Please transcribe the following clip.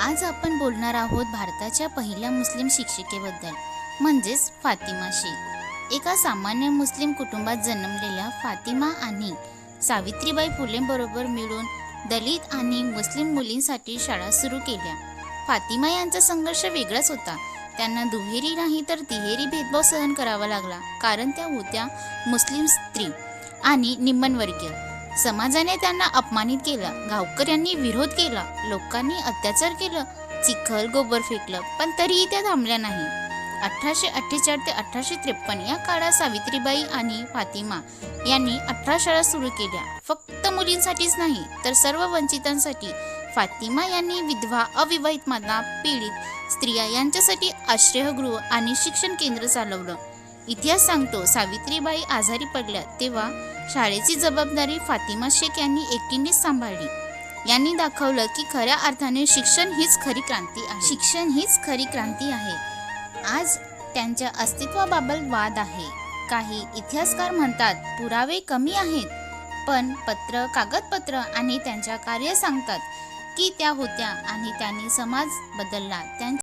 आज आपण बोलणार आहोत भारताच्या पहिल्या मुस्लिम शिक्षिकेबद्दल म्हणजेच फातिमा शेख एका सामान्य मुस्लिम कुटुंबात जन्मलेल्या फातिमा आणि सावित्रीबाई फुलेंबरोबर मिळून दलित आणि मुस्लिम मुलींसाठी शाळा सुरू केल्या. फातिमा यांचा संघर्ष वेगळाच होता. त्यांना दुहेरी नाही तर तिहेरी भेदभाव सहन करावा लागला कारण त्या होत्या मुस्लिम स्त्री आणि निम्मनवर्गीय. समाजाने त्यांना अपमानित केलं गावकऱ्यांनी विरोध केला लोकांनी अत्याचार केलं चिखल गोबर फेकलं पण तरीही त्या थांबल्या नाही. अठराशे अठ्ठेचाळीस ते अठराशे त्रेपन्न या काळात सावित्रीबाई आणि फातिमा यांनी अठरा शाळा सुरू केल्या. फक्त मुलींसाठीच नाही तर सर्व वंचितांसाठी फातिमा यांनी विधवा अविवाहित माता पीडित स्त्रिया यांच्यासाठी आश्रयगृह आणि शिक्षण केंद्र चालवलं. इतिहास सांगतो सावित्रीबाई आजारी पडल्या तेव्हा शाळेची जबाबदारी फातिमा शेख यांनी एकटीनेच सांभाळली. यांनी दाखवलं की खऱ्या अर्थाने शिक्षण हीच खरी क्रांती आहे. शिक्षण हीच खरी क्रांती आहे. आज त्यांच्या अस्तित्वाबाबत वाद आहे. काही इतिहासकार म्हणतात पुरावे कमी आहेत. पण पत्र कागदपत्र आणि त्यांच्या कार्य सांगतात की त्या होत्या आणि त्यांनी समाज बदलला. त्यां